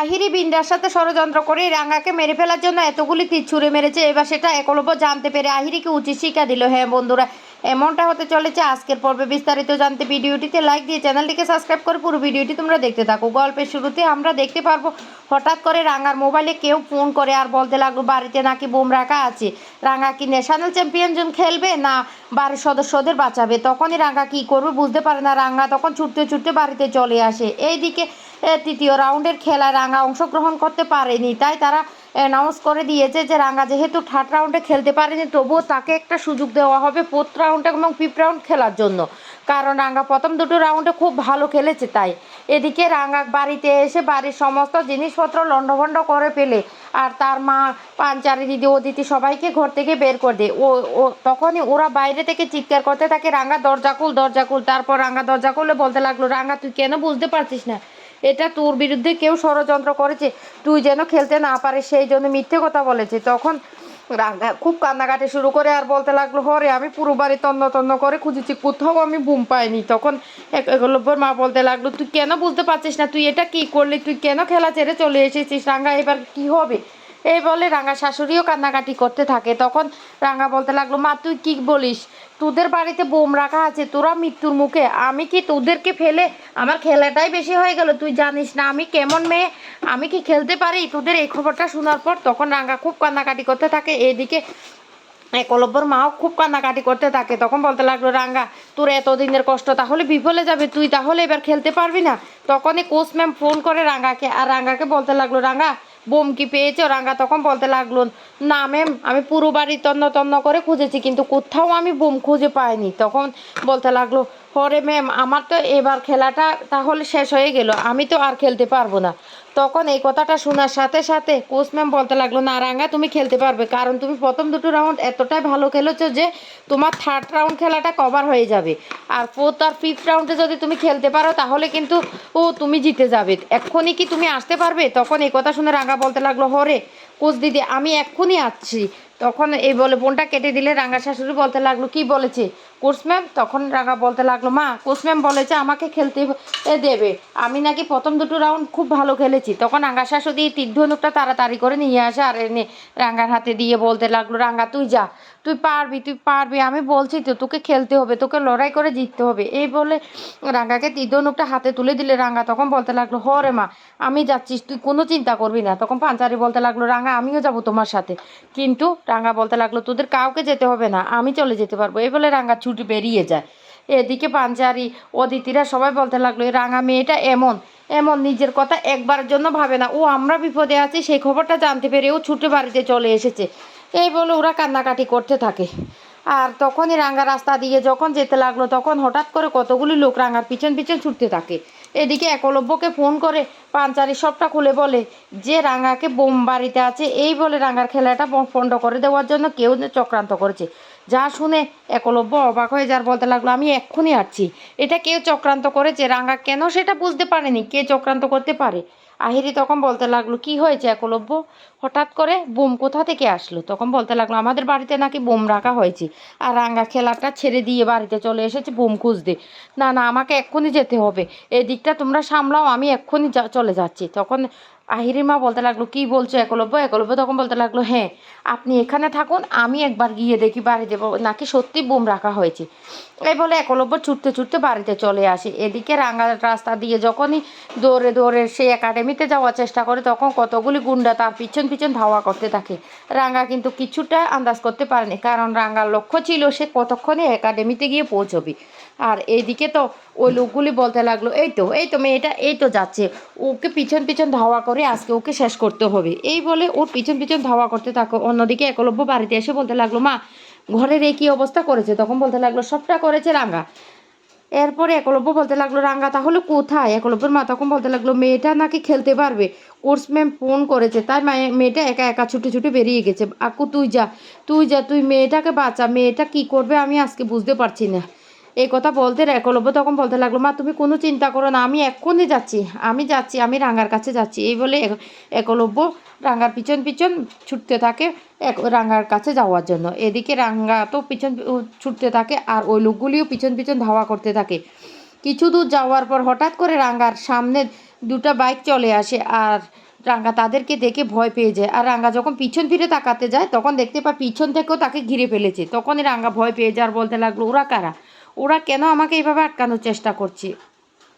আহিরি বিন্দার সাথে ষড়যন্ত্র করে রাঙাকে মেরে ফেলার জন্য এতগুলি তীর ছুঁড়ে মেরেছে। এবার সেটা একলব্য জানতে পেরে আহিরিকে উচিত শিক্ষা দিল। হ্যাঁ বন্ধুরা, এমনটা হতে চলেছে। আজকের পর্বে বিস্তারিত জানতে ভিডিওটিতে লাইক দিয়ে চ্যানেলটিকে সাবস্ক্রাইব করে পুরো ভিডিওটি তোমরা দেখতে থাকো। গল্পের শুরুতে আমরা দেখতে পারব, হঠাৎ করে রাঙার মোবাইলে কেউ ফোন করে আর বলতে লাগল, বাড়িতে নাকি বোম রাখা আছে? রাঙা কি ন্যাশনাল চ্যাম্পিয়ন জন খেলবে না বাড়ির সদস্যদের বাঁচাবে? তখনই রাঙা কি করবে বুঝতে পারে না। রাঙা তখন ছুটতে ছুটতে বাড়িতে চলে আসে। এইদিকে তৃতীয় রাউন্ডের খেলায় রাঙা অংশগ্রহণ করতে পারেনি। তাই তারা অ্যানাউন্স করে দিয়েছে যে রাঙা যেহেতু থার্ড রাউন্ডে খেলতে পারেনি, তবুও তাকে একটা সুযোগ দেওয়া হবে ফোর্থ রাউন্ড এবং ফিফথ রাউন্ড খেলার জন্য। কারণ রাঙা প্রথম দুটো রাউন্ডে খুব ভালো খেলেছে তাই। এদিকে রাঙা বাড়িতে এসে বাড়ির সমস্ত জিনিসপত্র লণ্ডভণ্ড করে ফেলে আর তার মা পাঞ্চারি দিদি, অদিতি সবাইকে ঘর থেকে বের করে দেয়। ও ও, তখনই ওরা বাইরে থেকে চিৎকার করতে থাকে রাঙা দরজা খুল দরজা খুল। তারপর রাঙা দরজা খুলে বলতে লাগল রাঙা তুই কেন বুঝতে পারছিস না? এটা তোর বিরুদ্ধে কেউ ষড়যন্ত্র করেছে। তুই যেন খেলতে না পারে সেই জন্য মিথ্যে কথা বলেছে। তখন খুব কান্নাকাটি শুরু করে আর বলতে লাগল, হরে, আমি পুরো বাড়ি তন্ন তন্ন করে খুঁজেছি, কোথাও আমি বুম পাইনি। তখন এক- একলব্যর মা বলতে লাগল, তুই কেন বুঝতে পারছিস না? তুই এটা কি করলি? তুই কেন খেলা ছেড়ে চলে এসেছিস? রাঙ্গা, এবার কি হবে? এই বলে রাঙা শাশুড়িও কান্নাকাটি করতে থাকে। তখন রাঙা বলতে লাগল, মা, তুই কি বলিস? তোদের বাড়িতে বোম রাখা আছে, তোরা মৃত্যুর মুখে। আমি কি তোদেরকে ফেলে আমার খেলাটাই বেশি হয়ে গেল? তুই জানিস না, আমি কেমন মেয়ে? আমি কি খেলতে পারি? তোদের এই খবরটা শোনার পর তখন রাঙা খুব কান্নাকাটি করতে থাকে। এদিকে একলব্যর মাও খুব কান্নাকাটি করতে থাকে। তখন বলতে লাগল রাঙ্গা তোর এতদিনের কষ্ট, তাহলে বিফলে যাবে তুই, তাহলে এবার খেলতে পারবি না? তখনই কোচ ম্যাম ফোন করে রাঙ্গাকে আর রাঙ্গাকে বলতে লাগল রাঙ্গা বোম পেয়েছে পেয়েছ রাঙ্গা তখন বলতে লাগল, না ম্যাম আমি পুরো বাড়ি তন্ন তন্ন করে খুঁজেছি, কিন্তু কোথাও আমি বোম খুঁজে পাইনি। তখন বলতে লাগল, হরে ম্যাম আমার তো এবার খেলাটা তাহলে শেষ হয়ে গেল, আমি তো আর খেলতে পারব না। তখন এই কথাটা শোনার সাথে সাথে কোচ ম্যাম বলতে লাগল, না রাঙ্গা, তুমি খেলতে পারবে। কারণ তুমি প্রথম দুটো রাউন্ড এতটাই ভালো খেলেছো যে তোমার থার্ড রাউন্ড খেলাটা কভার হয়ে যাবে। আর ফোর্থ আর ফিফথ রাউন্ডে যদি তুমি খেলতে পারো, তাহলে কিন্তু, ও, তুমি জিতে যাবে। এক্ষুনি কি তুমি আসতে পারবে? তখন এই কথা শুনে রাঙ্গা বলতে লাগল হরে কোচ দিদি, আমি এক্ষুনি আসছি। তখন এই বলে বোনটা কেটে দিলে রাঙ্গা শাশুড়ি বলতে লাগল, কি বলেছে? কোচ ম্যাম, তখন রাঙা বলতে লাগল, মা কোচ ম্যাম বলেছে আমাকে খেলতে দেবে। আমি নাকি প্রথম দুটো রাউন্ড খুব ভালো খেলেছি। তখন রাঙ্গা শাশুড়ি তীর ধনুকটা তাড়াতাড়ি করে নিয়ে আসে আর এনে রাঙ্গার হাতে দিয়ে বলতে লাগল, রাঙ্গা, তুই যা, তুই পারবি তুই পারবি, আমি বলছি তো তোকে খেলতে হবে, তোকে লড়াই করে জিততে হবে। এই বলে রাঙ্গাকে তীর ধনুকটা হাতে তুলে দিলে রাঙ্গা তখন বলতে লাগল, হ রে মা, আমি যাচ্ছিস, তুই কোনো চিন্তা করবি না। তখন পাঞ্চারি বলতে লাগল, রাঙ্গা, আমিও যাব তোমার সাথে। কিন্তু রাঙ্গা বলতে লাগল, তোদের কাউকে যেতে হবে না, আমি চলে যেতে পারব। এই বলে রাঙ্গা ছুটি বেরিয়ে যায়। এদিকে পাঞ্চারি অদিতিরা সবাই বলতে লাগল এই রাঙা মেয়েটা এমন এমন নিজের কথা একবারের জন্য ভাবে না। ও আমরা বিপদে আছি, সেই খবরটা জানতে পেরে ও ছুটে বাড়িতে চলে এসেছে। এই বলে ওরা কান্নাকাটি করতে থাকে। আর তখনই রাঙ্গা রাস্তা দিয়ে যখন যেতে লাগল, তখন হঠাৎ করে কতগুলি লোক রাঙ্গার পিছন পিছন ছুটতে থাকে। এদিকে একলব্যকে ফোন করে, পাঞ্চারি সবটা খুলে বলে, যে রাঙাকে বোম বাড়িতে আছে, এই বলে রাঙার খেলাটা পণ্ড করে দেওয়ার জন্য কেউ চক্রান্ত করেছে। যা শুনে একলব্য অবাক হয়ে যার বলতে লাগল, আমি এক্ষুনি আসছি। এটা কেউ চক্রান্ত করেছে? রাঙা কেন সেটা বুঝতে পারেনি। কে চক্রান্ত করতে পারে? আহিরি তখন বলতে লাগল, কি হয়েছে একলব্য? হঠাৎ করে বোম কোথা থেকে আসলো? তখন বলতে লাগল, আমাদের বাড়িতে নাকি বোম রাখা হয়েছে আর রাঙ্গা খেলাটা ছেড়ে দিয়ে বাড়িতে চলে এসেছে বোম খুঁজতে। না না, আমাকে এক্ষুনি যেতে হবে। এদিকটা তোমরা সামলাও, আমি এক্ষুনি চলে যাচ্ছি। তখন আহিরির মা বলতে লাগল, কি বলছো, একলব্য? একলব্য তখন বলতে লাগল হ্যাঁ আপনি এখানে থাকুন, আমি একবার গিয়ে দেখি বাড়িতে নাকি সত্যি বোম রাখা হয়েছে। এই বলে একলব্য ছুটতে ছুটতে বাড়িতে চলে আসে। এদিকে রাঙ্গা রাস্তা দিয়ে যখনই দৌড়ে দৌড়ে সে একাডেমিতে যাওয়ার চেষ্টা করে, তখন কতগুলি গুন্ডা তার পিছন পিছন ধাওয়া করতে থাকে। রাঙ্গা কিন্তু কিছুটা আন্দাজ করতে পারেনি, কারণ রাঙ্গার লক্ষ্য ছিল সে কতক্ষণে একাডেমিতে গিয়ে পৌঁছবে। আর এইদিকে তো ওই লোকগুলি বলতে লাগল, এই তো এই তো মেয়েটা, এই তো যাচ্ছে। ওকে পিছন পিছন ধাওয়া করে আজকে ওকে শেষ করতে হবে। এই বলে ওর পিছন পিছন ধাওয়া করতে থাকো। অন্যদিকে একলব্য বাড়িতে এসে বলতে লাগল, মা, ঘরের এই কী অবস্থা করেছে? তখন বলতে লাগল, সবটা করেছে রাঙ্গা এরপরে একলব্য বলতে লাগল রাঙ্গা তাহলে কোথায়? একলব্যের মা তখন বলতে লাগল, মেয়েটা নাকি খেলতে পারবে। কোর্স ম্যাম ফোন করেছে, তাই মায়ে- মেয়েটা একা একা ছুটে ছুটে বেরিয়ে গেছে। আকু, তুই যা তুই যা, তুই মেয়েটাকে বাঁচা। মেয়েটা কি করবে আমি আজকে বুঝতে পারছি না। এই কথা বলতে একলব্য তখন বলতে লাগল, মা, তুমি কোনো চিন্তা করো না, আমি এক্ষুনি যাচ্ছি, আমি যাচ্ছি, আমি রাঙ্গার কাছে যাচ্ছি। এই বলে এক- একলব্য রাঙ্গার পিছন পিছন ছুটতে থাকে এক রাঙ্গার কাছে যাওয়ার জন্য। এদিকে রাঙ্গা তো পিছন ছুটতে থাকে আর ওই লোকগুলিও পিছন পিছন ধাওয়া করতে থাকে। কিছু দূর যাওয়ার পর হঠাৎ করে রাঙ্গার সামনে দুটা বাইক চলে আসে আর রাঙ্গা তাদেরকে দেখে ভয় পেয়ে যায়। আর রাঙ্গা যখন পিছন ফিরে তাকাতে যায়, তখন দেখতে পায় পিছন থেকেও তাকে ঘিরে ফেলেছে। তখনই রাঙ্গা ভয় পেয়ে যায় আর বলতে লাগল, ওরা কারা? ওরা কেন আমাকে এইভাবে আটকানোর চেষ্টা করছে?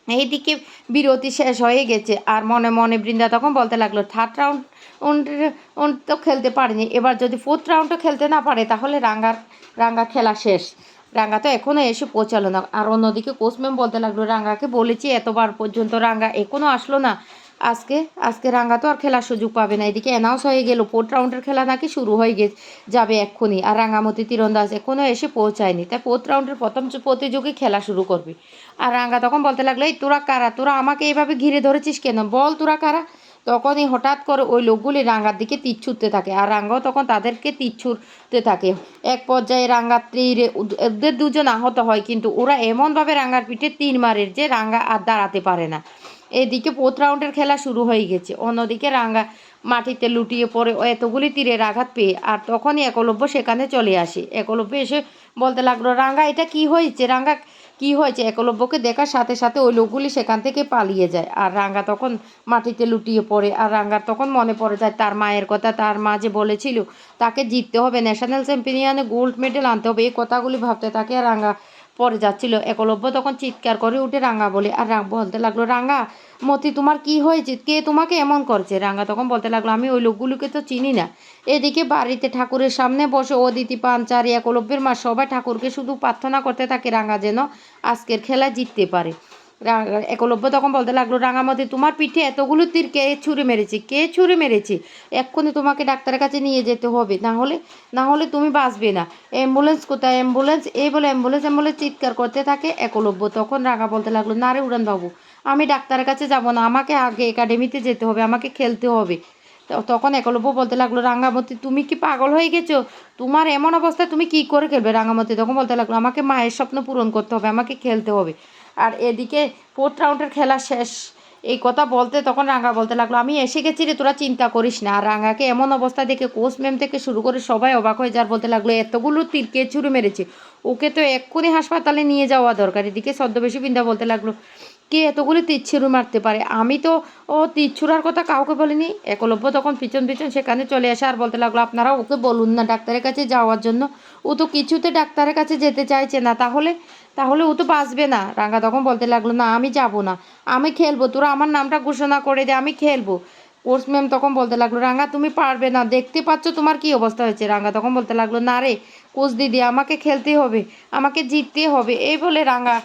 এইদিকে বিরতি শেষ হয়ে গেছে। আর মনে মনে বৃন্দা তখন বলতে লাগল, থার্ড রাউন্ড তো খেলতে পারেনি। এবার যদি ফোর্থ রাউন্ডও খেলতে না পারে, তাহলে রাঙ্গার রাঙ্গা খেলা শেষ। রাঙ্গা তো এখনও এসে পৌঁছালো না। আর অন্যদিকে কোচ বলতে লাগল, রাঙ্গাকে বলেছি, এতবার পর্যন্ত রাঙ্গা এখনও আসলো না। আজকে আজকে রাঙ্গা তো আর খেলার সুযোগ পাবে না। এদিকে অ্যানাউন্স হয়ে গেল ফোর্থ রাউন্ডের খেলা নাকি শুরু হয়ে গে, যাবে এক্ষুনি। আর রাঙ্গামতি তীরন্দাজ এখনও এসে পৌঁছায়নি। তাই ফোর্থ রাউন্ডের প্রথম প্রতিযোগী খেলা শুরু করবে। আর রাঙ্গা তখন বলতে লাগল, এই তোরা কারা? তোরা আমাকে এইভাবে ঘিরে ধরেছিস কেন? বল তোরা কারা? তখনই হঠাৎ করে ওই লোকগুলি রাঙ্গার দিকে তীর ছুটতে থাকে। আর রাঙ্গাও তখন তাদেরকে তীর ছুটতে থাকে। এক পর্যায়ে রাঙ্গার তীরে ওদের দুজন আহত হয়, কিন্তু ওরা এমনভাবে রাঙ্গার পিঠে তীর মারে যে রাঙ্গা আর দাঁড়াতে পারে না। এদিকে পোত রাউন্ডের খেলা শুরু হয়ে গেছে। অন্যদিকে রাঙ্গা মাটিতে লুটিয়ে পড়ে এতগুলি তীরের আঘাত পেয়ে আর তখনই একলব্য সেখানে চলে আসে। একলব্য এসে বলতে লাগল, রাঙ্গা, এটা কি হয়েছে? রাঙ্গা, কি হয়েছে? একলব্যকে দেখার সাথে সাথে ওই লোকগুলি সেখান থেকে পালিয়ে যায়। আর রাঙ্গা তখন মাটিতে লুটিয়ে পড়ে আর রাঙ্গার তখন মনে পড়ে যায়, তার মায়ের কথা, তার মা যে বলেছিল, তাকে জিততে হবে ন্যাশনাল চ্যাম্পিয়নে গোল্ড মেডেল আনতে হবে, এই কথাগুলি ভাবতে আর রাঙ্গা পরে যাচ্ছিল। একলব্য তখন চিৎকার করে উঠে রাঙা বলে, আর বলতে লাগল, রাঙা, মতি, তোমার কি হয়েছে? কে তোমাকে এমন করছে? রাঙা তখন বলতে লাগল, আমি ওই লোকগুলোকে তো চিনি না। এদিকে বাড়িতে ঠাকুরের সামনে বসে অদিতি পাঞ্চারি একলব্যের মা সবাই ঠাকুরকে শুধু প্রার্থনা করতে থাকে, রাঙা যেন আজকের খেলায় জিততে পারে। একলব্য তখন বলতে লাগল রাঙামতি তোমার পিঠে এতগুলো তীর কে ছুঁড়ে মেরেছে? কে ছুঁড়ে মেরেছে? এক্ষুনি তোমাকে ডাক্তারের কাছে নিয়ে যেতে হবে। না হলে না হলে তুমি বাঁচবে না। অ্যাম্বুলেন্স কোথায়? অ্যাম্বুলেন্স? এই বলে অ্যাম্বুলেন্স অ্যাম্বুলেন্স চিৎকার করতে থাকে একলব্য। তখন রাঙা বলতে লাগল, না রে উড়ানবাবু, আমি ডাক্তারের কাছে যাব না। আমাকে আগে একাডেমিতে যেতে হবে, আমাকে খেলতে হবে। তখন একলব্য বলতে লাগল রাঙ্গামতি তুমি কি পাগল হয়ে গেছো? তোমার এমন অবস্থায় তুমি কি করে খেলবে রাঙ্গামতি তখন বলতে লাগল, আমাকে মায়ের স্বপ্ন পূরণ করতে হবে, আমাকে খেলতে হবে। আর এদিকে ফোর্থ রাউন্ডের খেলা শেষ। এই কথা বলতে তখন রাঙ্গা বলতে লাগল, আমি এসে গেছি রে, তোরা চিন্তা করিস না। আর রাঙ্গাকে এমন অবস্থা দেখে কোচ ম্যাম থেকে শুরু করে সবাই অবাক হয়ে যার বলতে লাগল, এতগুলো তীর কে ছুড়ে মেরেছে? ওকে তো এক্ষুনি হাসপাতালে নিয়ে যাওয়া দরকার। এদিকে ছদ্মবেশী বিন্দা বলতে লাগল, কে এতগুলি তীর মারতে পারে? আমি তো, ও, তীর ছুড়ার কথা কাউকে বলিনি। একলব্য তখন পিছন পিছন সেখানে চলে আসে আর বলতে লাগল, আপনারা ওকে বলুন না ডাক্তারের কাছে যাওয়ার জন্য। ও তো কিছুতে ডাক্তারের কাছে যেতে চাইছে না। তাহলে তাহলে ও তো বাঁচবে না। রাঙ্গা তখন বলতে লাগল, না, আমি যাব না। আমি খেলব। তোরা আমার নামটা ঘোষণা করে দে, আমি খেলব। কোর্স ম্যাম তখন বলতে লাগল, রাঙ্গা, তুমি পারবে না। দেখতে পাচ্ছ তোমার কি অবস্থা হয়েছে? রাঙ্গা তখন বলতে লাগল, না রে, কোচ দিদি, আমাকে খেলতে হবে, আমাকে জিততে হবে। এই বলে রাঙ্গা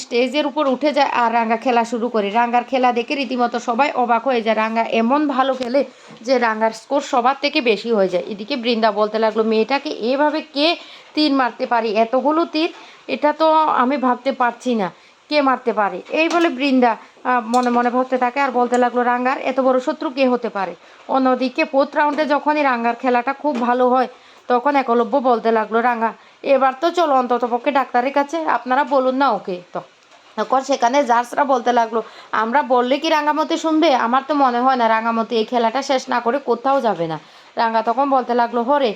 স্টেজের উপর উঠে যায় আর রাঙ্গা খেলা শুরু করে। রাঙ্গার খেলা দেখে রীতিমতো সবাই অবাক হয়ে যায়। রাঙ্গা এমন ভালো খেলে যে রাঙ্গার স্কোর সবার থেকে বেশি হয়ে যায়। এদিকে বৃন্দা বলতে লাগল, মেয়েটাকে এভাবে কে তীর মারতে পারি? এতগুলো তীর এটা তো আমি ভাবতে পারছি না। কে মারতে পারে? এই বলে বৃন্দা মনে মনে ভাবতে থাকে, আর বলতে লাগল, রাঙ্গার, এত বড় শত্রু কে হতে পারে? অন্যদিকে ফোর্থ রাউন্ডে যখনই রাঙ্গার খেলাটা খুব ভালো হয়, তখন একলব্য বলতে লাগল, রাঙ্গা, এবার তো চলো অন্তত পক্ষে ডাক্তারের কাছে, আপনারা বলুন না ওকে। তো তখন সেখানে জার্সরা বলতে লাগল, আমরা বললে কি রাঙ্গামতি শুনবে? আমার তো মনে হয় না রাঙ্গামতি এই খেলাটা শেষ না করে কোথাও যাবে না। রাঙ্গা তখন বলতে লাগল হরে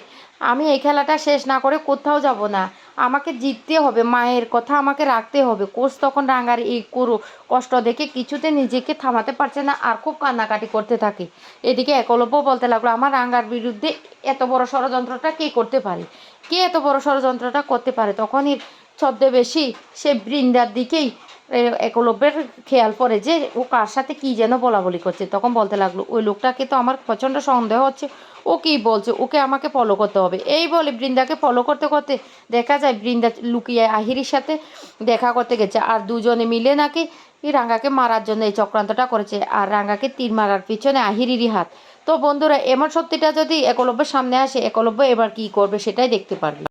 আমি এই খেলাটা শেষ না করে কোথাও যাব না। আমাকে জিততে হবে, মায়ের কথা আমাকে রাখতে হবে। কোচ তখন রাঙ্গার এই করো, কষ্ট দেখে কিছুতে নিজেকে থামাতে পারছে না, আর খুব কান্নাকাটি করতে থাকে। এদিকে একলব্য বলতে লাগল, আমার রাঙ্গার বিরুদ্ধে এত বড় ষড়যন্ত্রটা কে করতে পারে? কে এত বড় ষড়যন্ত্রটা করতে পারে? তখনই ছদ্মবেশী সে বৃন্দার দিকেই একলব্যের খেয়াল পড়ে যে ও কার সাথে কী যেন বলা বলি করছে। তখন বলতে লাগল, ওই লোকটাকে তো আমার প্রচণ্ড সন্দেহ হচ্ছে ও কি বলছে, ওকে আমাকে ফলো করতে হবে। এই বলে বৃন্দাকে ফলো করতে করতে দেখা যায় বৃন্দা লুকিয়ে আহিরির সাথে দেখা করতে গেছে। আর দুজনে মিলে নাকি রাঙ্গাকে মারার জন্য এই চক্রান্তটা করেছে। আর রাঙ্গাকে তীর মারার পিছনে আহিরিরই হাত। তো বন্ধুরা, এমন সত্যিটা যদি একলব্যের সামনে আসে, একলব্য এবার কি করবে সেটাই দেখতে পারবে।